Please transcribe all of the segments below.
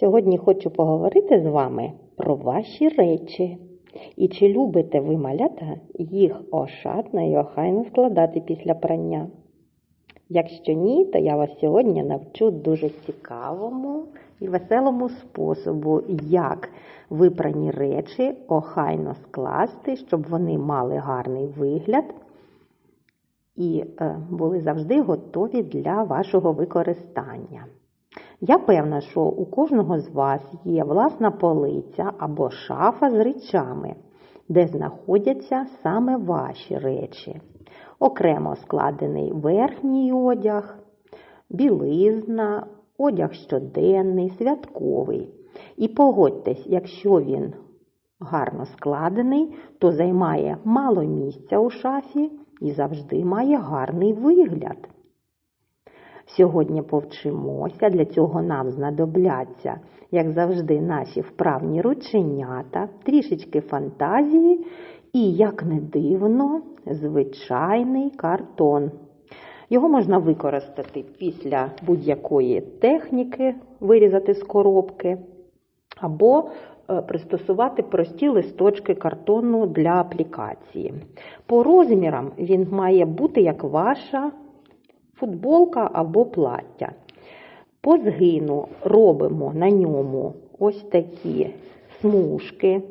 Сьогодні хочу поговорити з вами про ваші речі. І чи любите ви малята їх ошатно і охайно складати після прання? Якщо ні, то я вас сьогодні навчу дуже цікавому і веселому способу, як випрані речі охайно скласти, щоб вони мали гарний вигляд і е, були завжди готові для вашого використання. Я певна, що у кожного з вас є власна полиця або шафа з речами, де знаходяться саме ваші речі. Окремо складений верхній одяг, білизна, одяг щоденний, святковий. І погодьтесь, якщо він гарно складений, то займає мало місця у шафі і завжди має гарний вигляд. Сьогодні повчимося, для цього нам знадобляться, як завжди, наші вправні рученята, трішечки фантазії і, як не дивно, звичайний картон. Його можна використати після будь-якої техніки, вирізати з коробки, або е, пристосувати прості листочки картону для аплікації. По розмірам він має бути як ваша футболка або плаття. По згину робимо на ньому ось такі смужки.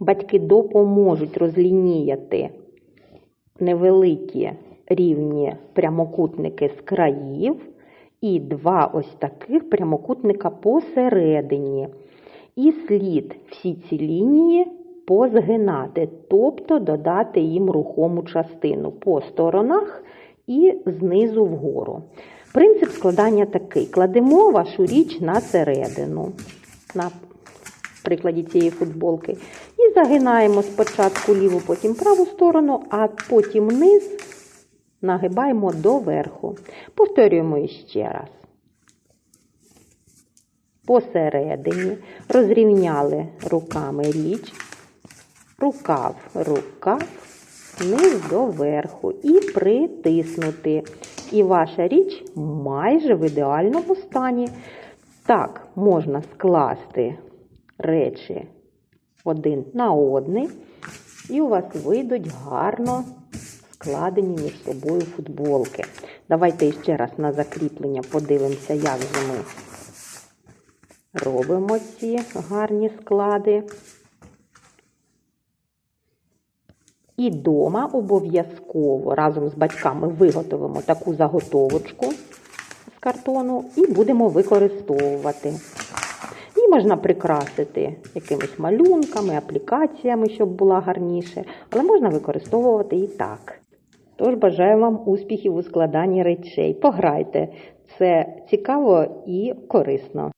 Батьки допоможуть розлініяти невеликі рівні прямокутники з країв і два ось таких прямокутника посередині. І слід всі ці лінії позгинати, тобто додати їм рухому частину по сторонах і знизу вгору. Принцип складання такий: кладемо вашу річ на середину, на прикладі цієї футболки, і загинаємо спочатку ліву, потім праву сторону, а потім низ нагибаємо доверху. Повторюємо іще раз. Посередині розрівняли руками річ, рукав, рукав, низ до верху і притиснути. І ваша річ майже в ідеальному стані. Так, можна скласти речі один на одний, і у вас вийдуть гарно складені між собою футболки. Давайте ще раз на закріплення подивимося, як же ми робимо ці гарні склади. І дома обов'язково разом з батьками виготовимо таку заготовочку з картону і будемо використовувати. Її можна прикрасити якимись малюнками, аплікаціями, щоб була гарніше, але можна використовувати і так. Тож бажаю вам успіхів у складанні речей. Пограйте, це цікаво і корисно.